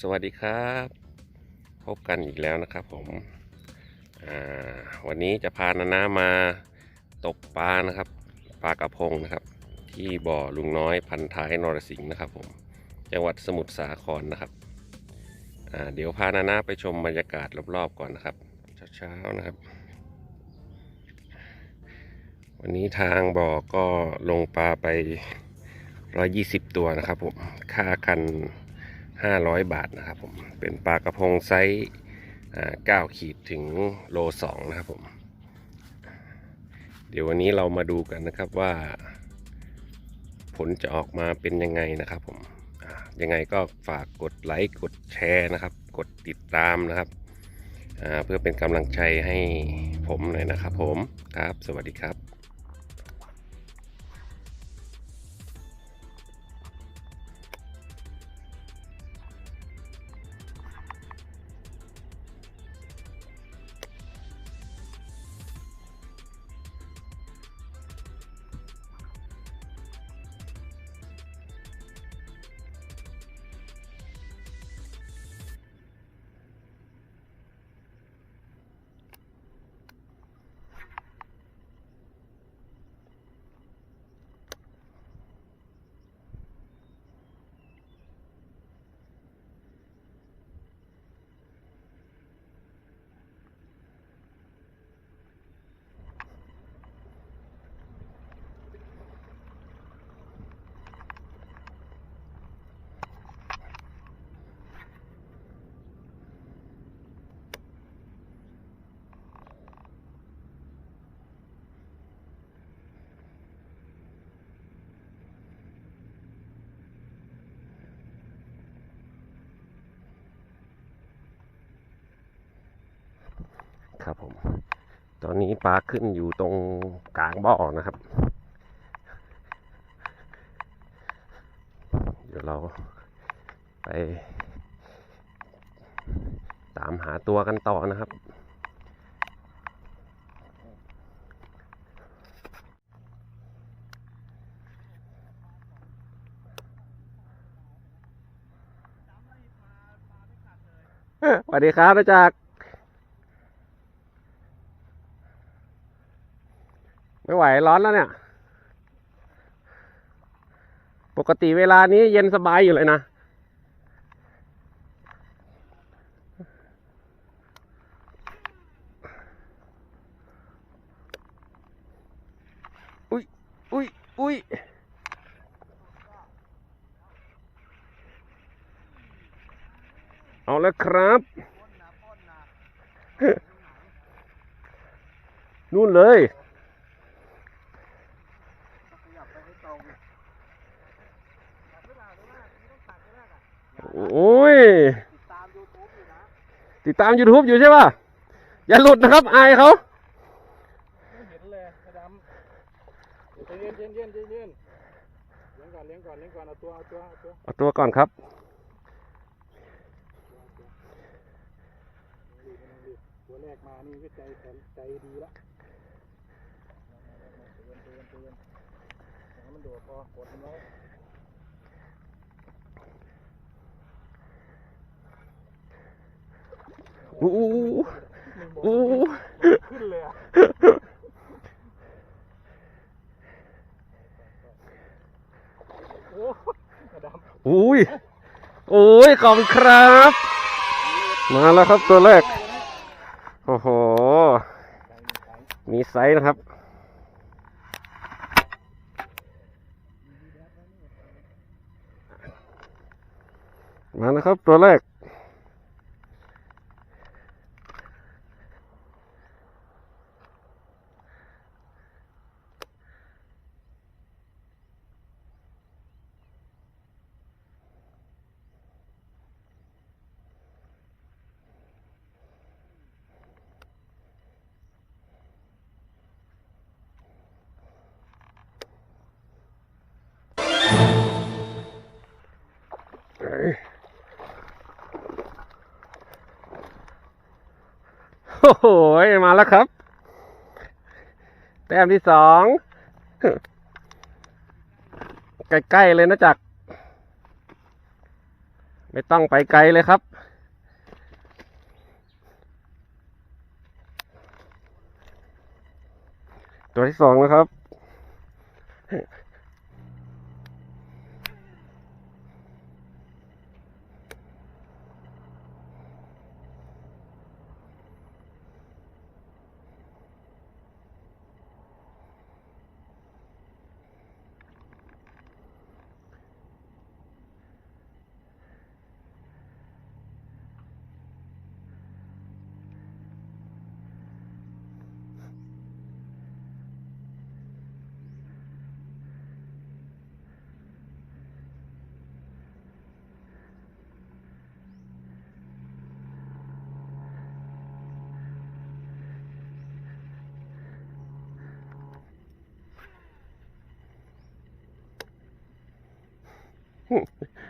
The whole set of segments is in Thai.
สวัสดีครับ พบกันอีกแล้วนะครับผมวันนี้จะพานานามาตกปลานะครับปลากระพงนะครับ ที่บ่อลุงน้อยพันท้ายนรสิงห์นะครับ ผมจังหวัดสมุทรสาครนะครับเดี๋ยวพานานาไปชมบรรยากาศรอบๆก่อนนะครับเช้าๆนะครับ วันนี้ทางบ่อก็ลงปลาไป 120 ตัวนะครับผมค่ากัน 500 บาทนะครับผมเป็นปลากระพงไซส์อ่า9ขีดถึงโล2นะครับผมเดี๋ยววันนี้เรามาดูกันนะครับว่า ผลจะออกมาเป็นยังไงนะครับผมยังไงก็ฝากกดไลค์กดแชร์นะครับ กดติดตามนะครับเพื่อเป็นกำลังใจให้ผมหน่อยนะครับผมครับ สวัสดีครับ ครับผม ตอนนี้ปลาขึ้นอยู่ตรงกลางบ่อนะครับ เดี๋ยวเราไป ตามหาตัวกันต่อนะครับ สวัสดีครับอาจารย์ ไม่ไหว ร้อนแล้วเนี่ย ปกติเวลานี้เย็นสบายอยู่เลยนะ อุ้ย อุ้ย อุ้ยเอาแล้วครับนู่นเลย โอ้ย ติดตาม YouTube อยู่ใช่ป่ะ อย่าหลุดนะครับ อายเขาไม่เห็นเลยกระดำใจเย็นใจเย็นใจเย็นเลี้ยงก่อนเลี้ยงก่อนเลี้ยงก่อนเอาตัวเอาตัวเอาตัว เอาตัวก่อนครับ ตัวแรกมานี่ก็ใจแข็งใจดีละใจเย็นใจเย็นใจเย็นให้มันโดดพอกดมันไว้ อู้อู้อู้อู้ขึ้นเลยอะอุ้ยโอ้ยขอบคุณครับ มาแล้วครับตัวแรก โอ้โห มีไซส์นะครับ มาแล้วครับตัวแรก โอ้โหมาแล้วครับ แต้มที่สองใกล้ๆเลยนะจัก ไม่ต้องไปไกลเลยครับ ตัวที่สองนะครับ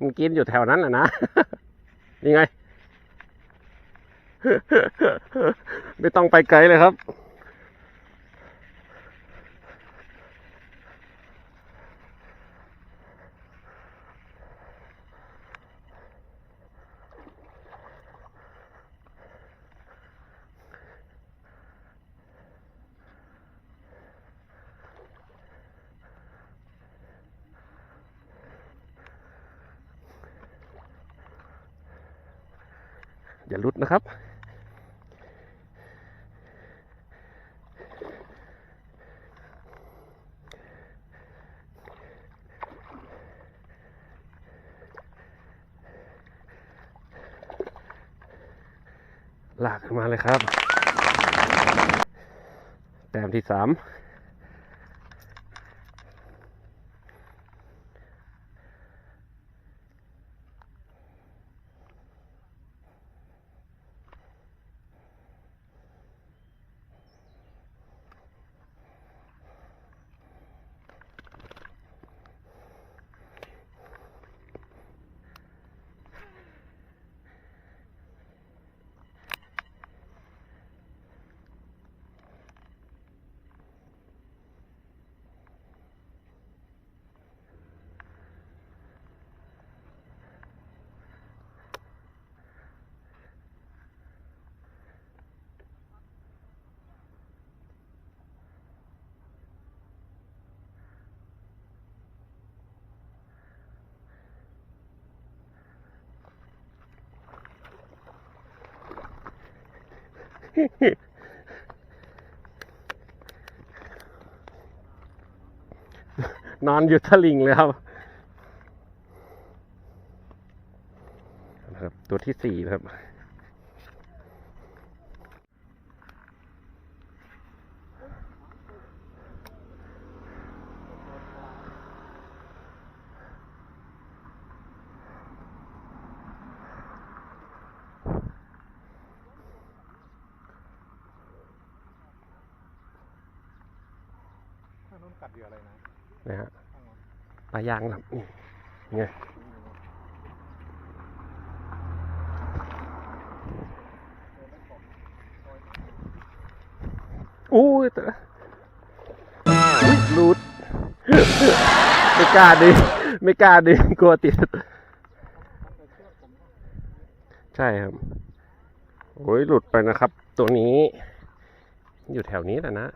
มันกินอยู่แถวนั้นแหละนะนี่ไง ไม่ต้องไปไกลเลยครับ อย่าลุดนะครับ ลากขึ้นมาเลยครับ แต้มที่สาม นอนอยู่ทะลิงเลยครับนะครับ ตัวที่สี่ครับ ข้างนู้นกัดเห ยื่ออะไรนะนะฮะข้างนู้นปลายางนะครับนี่ไงอู้ยแต่อุ๊ยหลุดไม่กล้าดึงไม่กล้าดึงกลัวติด ใช่ครับ โอ้ยหลุดไปนะครับ ตัวนี้ อยู่แถวนี้แหละนะ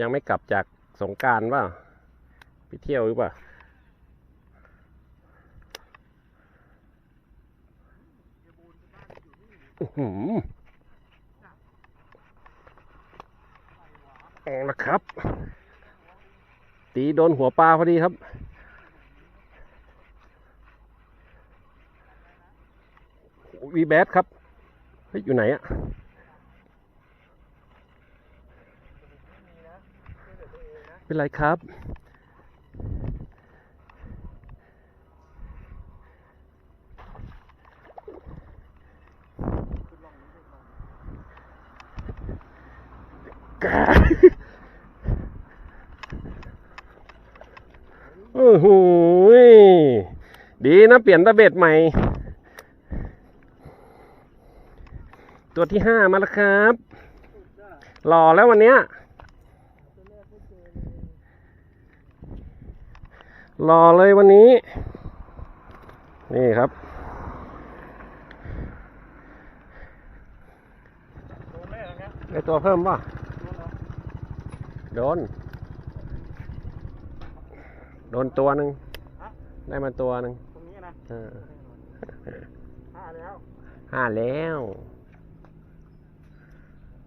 ยังไม่กลับจากสงการว่าไปเที่ยวหรือเปล่าเอาละครับ ตีโดนหัวปลาพอดีครับ วีแบดครับ เฮ้ย อยู่ไหนอะ เป็นไรครับ กาโอ้โหดีนะเปลี่ยนตะเบ็ดใหม่ ตัวที่ห้ามาแล้วครับ หล่อแล้ววันเนี้ย หล่อเลยวันนี้ นี่ครับโดนแม่อย่างเงี้ยได้ตัวเพิ่มป่ะ โดนเหรอโดนโดนตัวหนึ่งฮะได้มาตัวหนึ่งตรงนี้นะเออห้าแล้วห้าแล้ว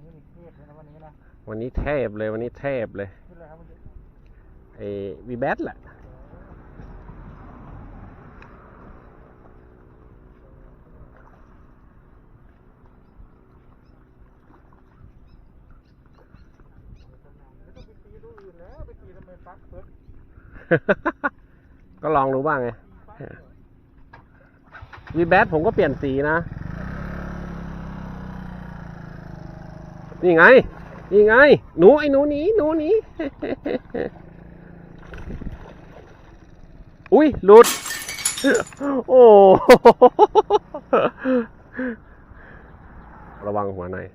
นี่มีเครียดเลยนะวันนี้นะวันนี้เทพเลยวันนี้เทพเลยขึ้นเลยครับเมื่อกี้ไอ้วีแบทแหละ ไม่ต้องไปตีตัวอื่นแล้วไปตีทำไมฟั ก็ลองดูบ้างไงวีแบทผมก็เปลี่ยนสีนะ นี่ไง นี่ไง หนูไอ้หนูนี้หนูนี้อุ้ยหลุด โอ้ ระวังหัวหน่อย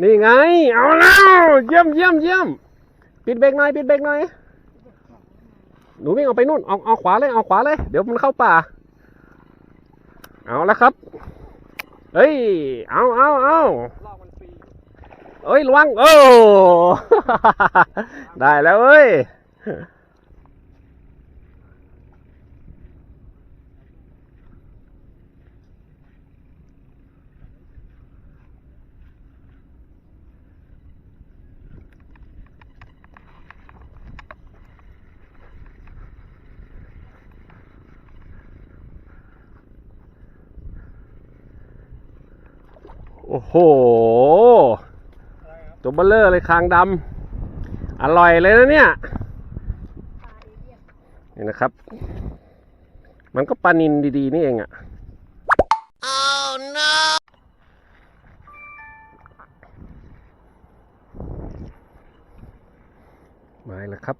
นี่ไง เอาแล้ว เยี่ยมเยี่ยมเยี่ยม ปิดเบรกหน่อยปิดเบรกหน่อยหนูวิ่งออกไปนู่นออกออกขวาเลยออกขวาเลย เดี๋ยวมันเข้าป่า เอาแล้วครับเฮ้ยเอาเอาเอาเอ้ยระวังโอ้ได้แล้วเอ้ย อ้โหตัวเบลเลอร์เลยคางดำอร่อยเลยนะเนี่ยนี่นะครับ มันก็ปลานินดีๆนี่เองอะ่ะ oh no มาแล้วครับ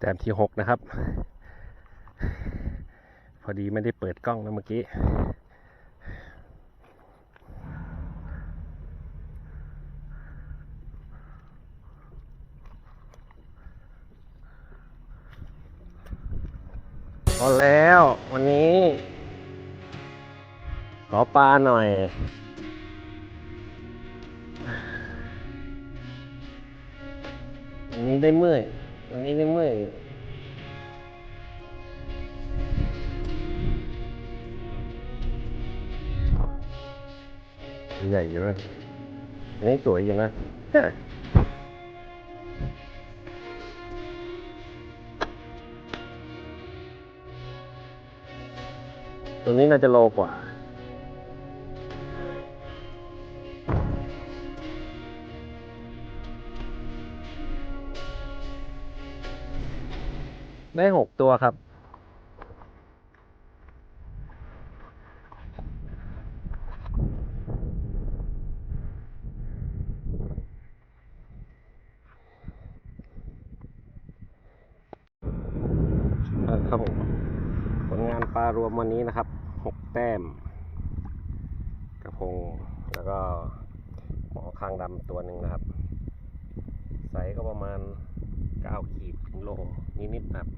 แต้ มที่หกนะครับ พอดีไม่ได้เปิดกล้องนะเมื่อกี้ พอแล้ววันนี้ ขอปลาหน่อยวันนี้ได้เมื่อยวันนี้ได้เมื่อย ใหญ่อยู่นะอันนี้สวยอยู่นะตัวนี้น่าจะโลกว่า ได้หกตัวครับ ครับผม ผลงานปลารวมวันนี้นะครับหกแต้ม กระพง แล้วก็หมอคางดำตัวหนึ่งนะครับ ไซส์ก็ประมาณ 9 ขีดถึงโลนิดๆนะครับ